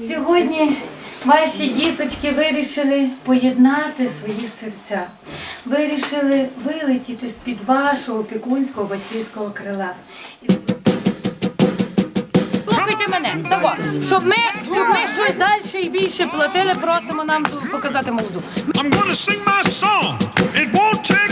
Сьогодні ваші діточки вирішили поєднати свої серця, вирішили вилетіти з-під вашого опікунського батьківського крила. Слухайте мене, того, щоб ми, щоб ми щось далі і більше платили, просимо нам показати молоду. I'm gonna sing my song. It won't take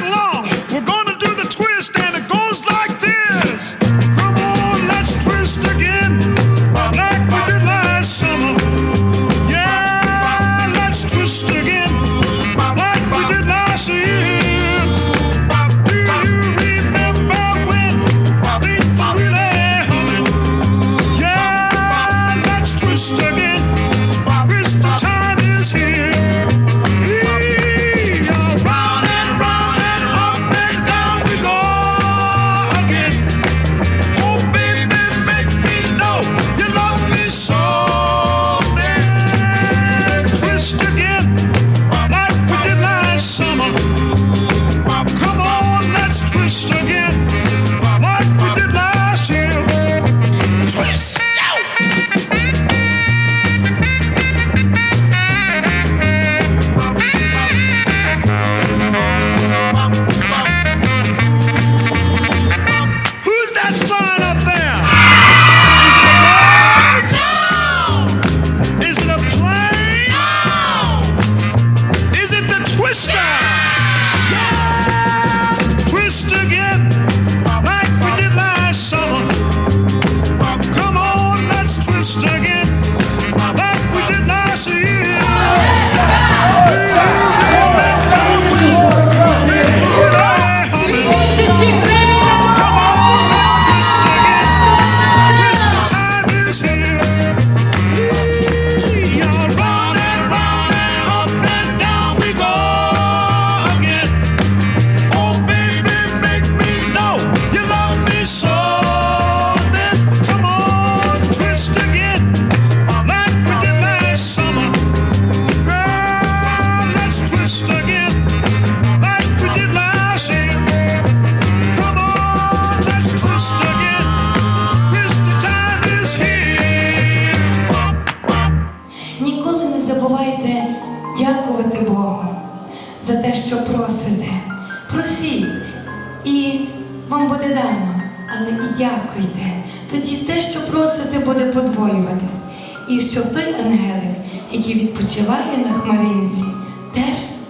stuck за те, що просите. Просіть, і вам буде дано, але і дякуйте. Тоді те, що просите, буде подвоюватись. І щоб той ангелик, який відпочиває на хмаринці, теж.